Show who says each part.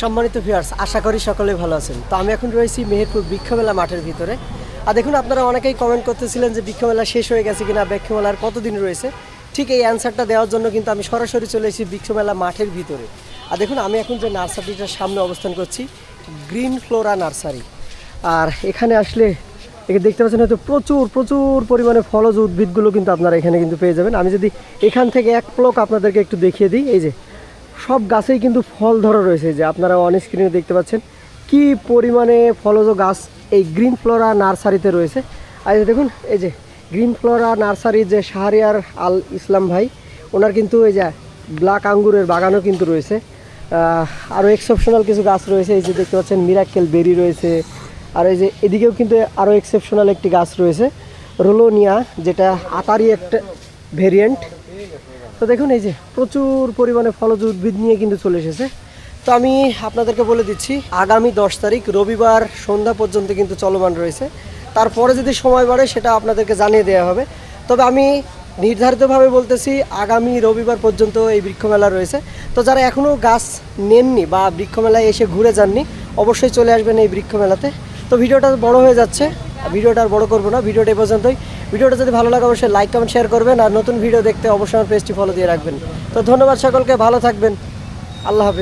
Speaker 1: সম্মানিত ভিউয়ার্স আশা করি সকলে ভালো আছেন। তো আমি এখন রয়েছি মেহেরপুর বৃক্ষমেলা মাঠের ভিতরে। আর দেখুন, আপনারা অনেকেই কমেন্ট করতেছিলেন যে বৃক্ষমেলা শেষ হয়ে গেছে কিনা, বৃক্ষমেলার কতদিন রয়েছে? ঠিক এই অ্যান্সারটা দেওয়ার জন্য কিন্তু আমি সরাসরি চলে এসেছি বৃক্ষমেলা মাঠের ভিতরে। আর দেখুন, আমি এখন যে নার্সারিটার সামনে অবস্থান করছি, গ্রিন ফ্লোরা নার্সারি। আর এখানে আসলে একে দেখতে পাচ্ছেন হয়তো প্রচুর প্রচুর পরিমাণে ফলজ উদ্ভিদগুলো কিন্তু আপনারা এখানে কিন্তু পেয়ে যাবেন। আমি যদি এখান থেকে এক প্লক আপনাদেরকে একটু দেখিয়ে দিই, এই যে সব গাছেই কিন্তু ফল ধরা রয়েছে যে আপনারা অন স্ক্রিনে দেখতে পাচ্ছেন কি পরিমাণে ফলজ গাছ এই গ্রিন ফ্লোরা নার্সারিতে রয়েছে। আর দেখুন, এই যে গ্রিন ফ্লোরা নার্সারির যে শাহরিয়ার আল ইসলাম ভাই, ওনার কিন্তু এই যে ব্ল্যাক আঙ্গুরের বাগানও কিন্তু রয়েছে। আরও এক্সেপশনাল কিছু গাছ রয়েছে, এই যে দেখতে পাচ্ছেন মিরাক্কেল বেরি রয়েছে। আর এই যে এদিকেও কিন্তু আরও এক্সেপশনাল একটি গাছ রয়েছে, রোলোনিয়া, যেটা আতারি একটা ভেরিয়েন্ট তো দেখুন, এই যে প্রচুর পরিমাণে ফলজ উদ্ভিদ নিয়ে কিন্তু চলে এসেছে। তো আমি আপনাদেরকে বলে দিচ্ছি, আগামী দশ তারিখ রবিবার সন্ধ্যা পর্যন্ত কিন্তু চলমান রয়েছে। তারপরে যদি সময় বাড়ে, সেটা আপনাদেরকে জানিয়ে দেওয়া হবে। তবে আমি নির্ধারিতভাবে বলতেছি, আগামী রবিবার পর্যন্ত এই বৃক্ষমেলা রয়েছে। তো যারা এখনও গাছ নেননি বা বৃক্ষমেলায় এসে ঘুরে যাননি, অবশ্যই চলে আসবেন এই বৃক্ষমেলাতে। তো ভিডিওটা বড় হয়ে যাচ্ছে, ভিডিওটা আর বড় করব না, ভিডিওটা এই পর্যন্তই। ভিডিওটা যদি ভালো লাগে, অবশ্যই লাইক কমেন্ট শেয়ার করবেন। আর নতুন ভিডিও দেখতে অবশ্যই আমার পেজটি ফলো দিয়ে রাখবেন। তো ধন্যবাদ সকলকে, ভালো থাকবেন। আল্লাহ হাফিজ।